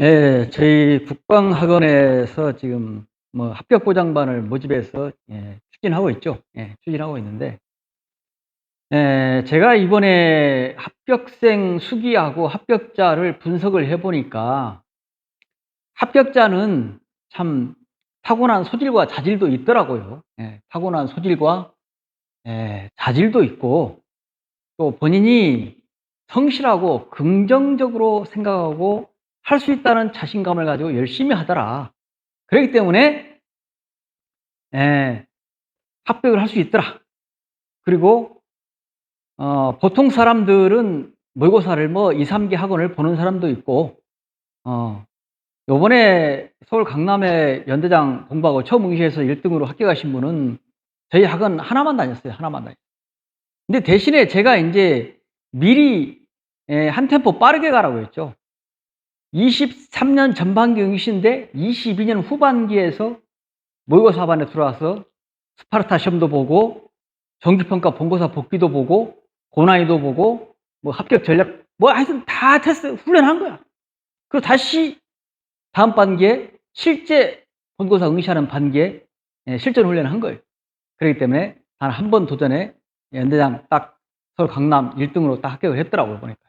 예, 저희 국방학원에서 지금 뭐 합격 보장반을 모집해서 예, 추진하고 있죠. 예, 추진하고 있는데 예, 제가 이번에 합격생 수기하고 합격자를 분석을 해보니까 합격자는 참 타고난 소질과 자질도 있더라고요. 예, 타고난 소질과 예, 자질도 있고 또 본인이 성실하고 긍정적으로 생각하고 할 수 있다는 자신감을 가지고 열심히 하더라. 그렇기 때문에 예, 합격을 할 수 있더라. 그리고 어, 보통 사람들은 모의고사를 뭐 2, 3개 학원을 보는 사람도 있고 어, 요번에 서울 강남의 연대장 공부하고 처음 응시해서 1등으로 합격하신 분은 저희 학원 하나만 다녔어요. 하나만 다녔어요. 근데 대신에 제가 이제 미리 예, 한 템포 빠르게 가라고 했죠. 23년 전반기 응시인데 22년 후반기에서 모의고사 반에 들어와서 스파르타 시험도 보고 정기평가 본고사 복귀도 보고 고난이도 보고 뭐 합격 전략 뭐 하여튼 다 테스트 훈련한 거야. 그리고 다시 다음 반기에 실제 본고사 응시하는 반기에 예, 실전 훈련을 한 거예요. 그렇기 때문에 단 한 번 도전에 연대장 딱 서울 강남 1등으로 딱 합격을 했더라고요 보니까.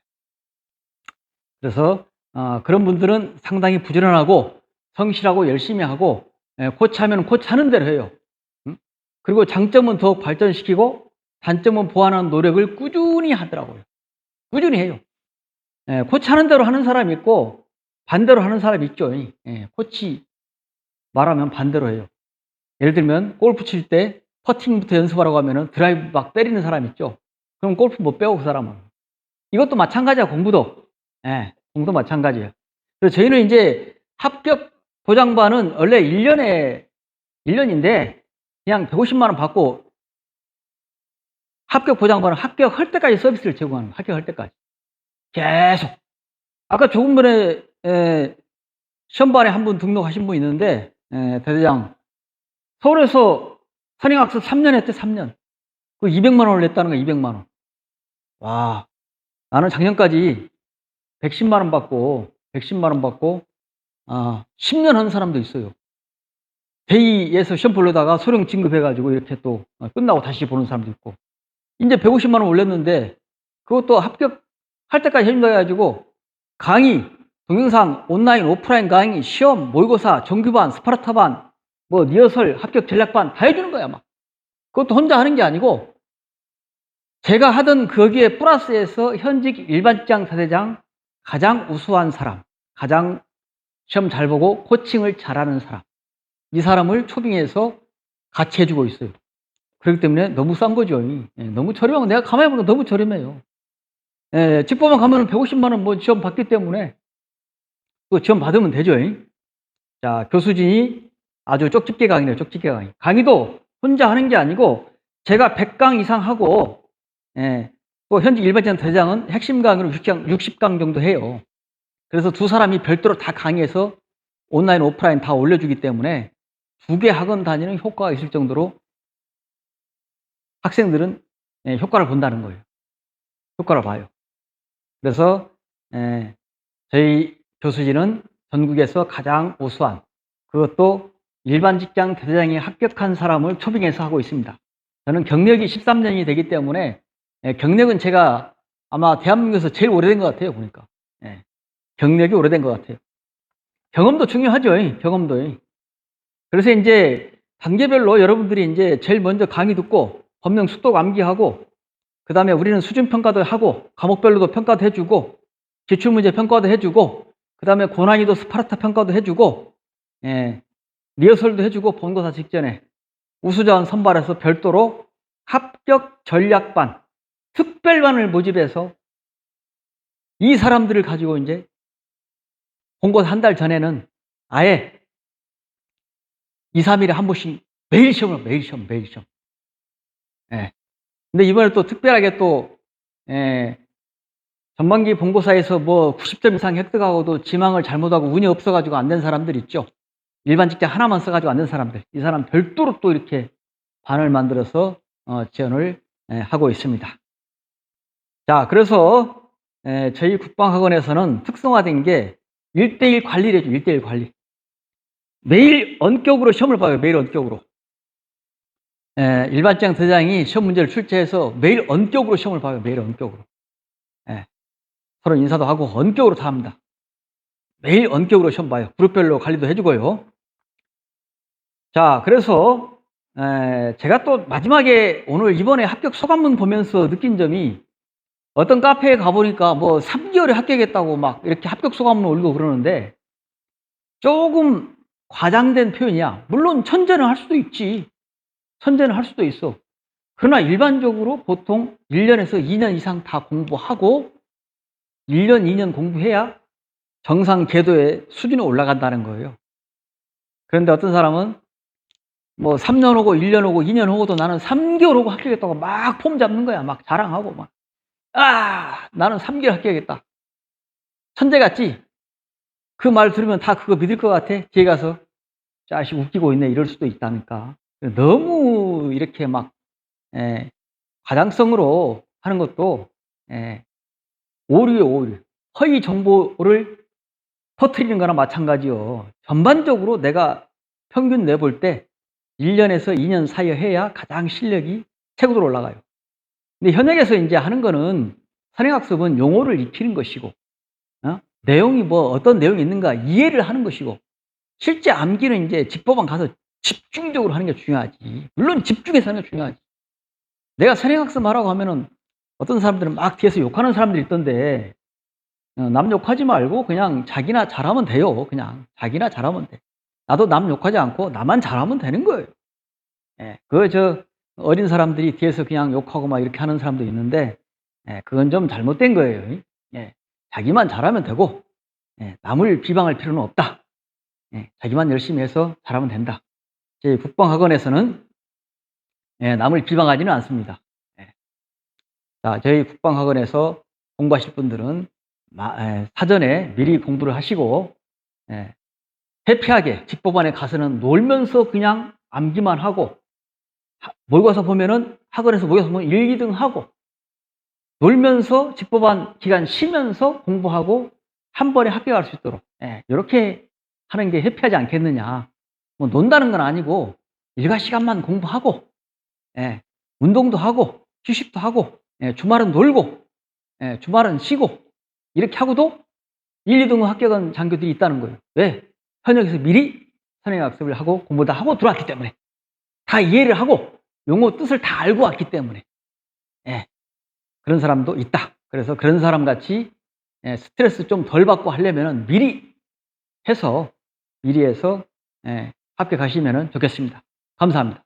그래서 어, 그런 분들은 상당히 부지런하고 성실하고 열심히 하고 예, 코치하면 코치하는 대로 해요. 음? 그리고 장점은 더욱 발전시키고 단점은 보완하는 노력을 꾸준히 하더라고요. 꾸준히 해요. 예, 코치하는 대로 하는 사람이 있고 반대로 하는 사람이 있죠. 예, 코치 말하면 반대로 해요. 예를 들면 골프 칠 때 퍼팅부터 연습하라고 하면은 드라이브 막 때리는 사람 있죠. 그럼 골프 못 배워 그 사람은. 이것도 마찬가지야 공부도. 예, 공도 마찬가지예요. 그래서 저희는 이제 합격 보장반은 원래 1년에 1년인데 그냥 150만 원 받고 합격 보장반은 합격할 때까지 서비스를 제공하는 거예요. 합격할 때까지. 계속. 아까 조금 전에 에, 시험반에 한 분 등록하신 분 있는데 에, 대대장 서울에서 선행학습 3년 했대 3년. 그 200만 원을 냈다는 거야 200만 원. 와 나는 작년까지 110만 원 받고 110만 원 받고 아 10년 한 사람도 있어요. 대의에서 시험 보려다가 소령 진급해가지고 이렇게 또 끝나고 다시 보는 사람도 있고 이제 150만 원 올렸는데 그것도 합격할 때까지 해가지고 강의 동영상 온라인 오프라인 강의 시험 모의고사 정규반 스파르타반 뭐 리허설 합격 전략반 다 해주는 거야 막 그것도 혼자 하는 게 아니고 제가 하던 거기에 플러스해서 현직 일반 직장 사대장 가장 우수한 사람, 가장 시험 잘 보고 코칭을 잘하는 사람, 이 사람을 초빙해서 같이 해주고 있어요. 그렇기 때문에 너무 싼 거죠. 예, 너무 저렴하고 내가 가만히 보면 너무 저렴해요. 예, 직보만 가면 150만 원 뭐 지원 받기 때문에 그 지원 받으면 되죠. 자, 교수진이 아주 쪽집게 강의네요. 쪽집게 강의. 강의도 혼자 하는 게 아니고 제가 100강 이상 하고 예, 또 현직 일반전 대장은 핵심 강의로 60강, 60강 정도 해요. 그래서 두 사람이 별도로 다 강의해서 온라인, 오프라인 다 올려주기 때문에 두 개 학원 다니는 효과가 있을 정도로 학생들은 예, 효과를 본다는 거예요. 효과를 봐요. 그래서 예, 저희 교수진은 전국에서 가장 우수한 그것도 일반 직장 대대장에 합격한 사람을 초빙해서 하고 있습니다. 저는 경력이 13년이 되기 때문에 예, 경력은 제가 아마 대한민국에서 제일 오래된 것 같아요, 보니까. 예, 경력이 오래된 것 같아요. 경험도 중요하죠, 경험도. 그래서 이제 단계별로 여러분들이 이제 제일 먼저 강의 듣고 법령 숙독 암기하고 그 다음에 우리는 수준 평가도 하고 과목별로도 평가도 해주고 기출문제 평가도 해주고 그 다음에 고난이도 스파르타 평가도 해주고 예, 리허설도 해주고 본고사 직전에 우수자원 선발해서 별도로 합격 전략반 특별반을 모집해서 이 사람들을 가지고 이제 본고사 한달 전에는 아예 2, 3일에 한 번씩 매일 시험을 매일 시험, 매일 시험. 예. 근데 이번에 또 특별하게 또, 예, 전반기 본고사에서 뭐 90점 이상 획득하고도 지망을 잘못하고 운이 없어가지고 안 된 사람들 있죠. 일반 직장 하나만 써가지고 안 된 사람들. 이 사람 별도로 또 이렇게 반을 만들어서 어, 지원을 예, 하고 있습니다. 자, 그래서 에, 저희 국방학원에서는 특성화된 게 1대1 관리를 해줘, 1대1 관리. 매일 원격으로 시험을 봐요, 매일 원격으로. 에, 일반장 대장이 시험 문제를 출제해서 매일 원격으로 시험을 봐요, 매일 원격으로. 예, 서로 인사도 하고 원격으로 다 합니다. 매일 원격으로 시험 봐요. 그룹별로 관리도 해주고요. 자, 그래서 에, 제가 또 마지막에 오늘 이번에 합격 소감문 보면서 느낀 점이 어떤 카페에 가보니까 뭐 3개월에 합격했다고 막 이렇게 합격 소감문 올리고 그러는데 조금 과장된 표현이야. 물론 천재는 할 수도 있지. 천재는 할 수도 있어. 그러나 일반적으로 보통 1년에서 2년 이상 다 공부하고 1년, 2년 공부해야 정상 궤도의 수준이 올라간다는 거예요. 그런데 어떤 사람은 뭐 3년 오고 1년 오고 2년 오고도 나는 3개월 오고 합격했다고 막 폼 잡는 거야. 막 자랑하고 막. 아, 나는 3개월 합격했다. 천재 같지? 그 말 들으면 다 그거 믿을 것 같아? 뒤에 가서 자식 웃기고 있네 이럴 수도 있다니까. 너무 이렇게 막 예, 과장성으로 하는 것도 예, 오류에 오류. 허위 정보를 퍼뜨리는 거나 마찬가지요. 전반적으로 내가 평균 내볼 때 1년에서 2년 사이에 해야 가장 실력이 최고로 올라가요. 근데 현역에서 이제 하는 거는 선행학습은 용어를 익히는 것이고, 어? 내용이 뭐 어떤 내용이 있는가 이해를 하는 것이고, 실제 암기는 이제 집법원 가서 집중적으로 하는 게 중요하지. 물론 집중해서 하는 게 중요하지. 내가 선행학습 하라고 하면은 어떤 사람들은 막 뒤에서 욕하는 사람들이 있던데, 어, 남 욕하지 말고 그냥 자기나 잘하면 돼요. 그냥 자기나 잘하면 돼. 나도 남 욕하지 않고 나만 잘하면 되는 거예요. 예, 그, 저, 어린 사람들이 뒤에서 그냥 욕하고 막 이렇게 하는 사람도 있는데, 예, 그건 좀 잘못된 거예요. 예, 자기만 잘하면 되고, 예, 남을 비방할 필요는 없다. 예, 자기만 열심히 해서 잘하면 된다. 제 국방학원에서는, 예, 남을 비방하지는 않습니다. 예. 자, 저희 국방학원에서 공부하실 분들은 마- 예, 사전에 미리 공부를 하시고, 예, 해피하게 직법안에 가서는 놀면서 그냥 암기만 하고 하- 모의고사 보면은 학원에서 모의고사 보면 1, 2등 하고 놀면서 직법안 기간 쉬면서 공부하고 한 번에 합격할 수 있도록. 예, 이렇게 하는 게 해피하지 않겠느냐. 뭐 논다는 건 아니고 일과 시간만 공부하고 예, 운동도 하고 휴식도 하고 예, 주말은 놀고 예, 주말은 쉬고 이렇게 하고도 1, 2등 합격한 장교들이 있다는 거예요. 왜? 현역에서 미리 선행 학습을 하고 공부 다 하고 들어왔기 때문에 다 이해를 하고 용어 뜻을 다 알고 왔기 때문에 예, 그런 사람도 있다. 그래서 그런 사람 같이 예, 스트레스 좀 덜 받고 하려면 미리 해서 미리 해서 예, 합격하시면 좋겠습니다. 감사합니다.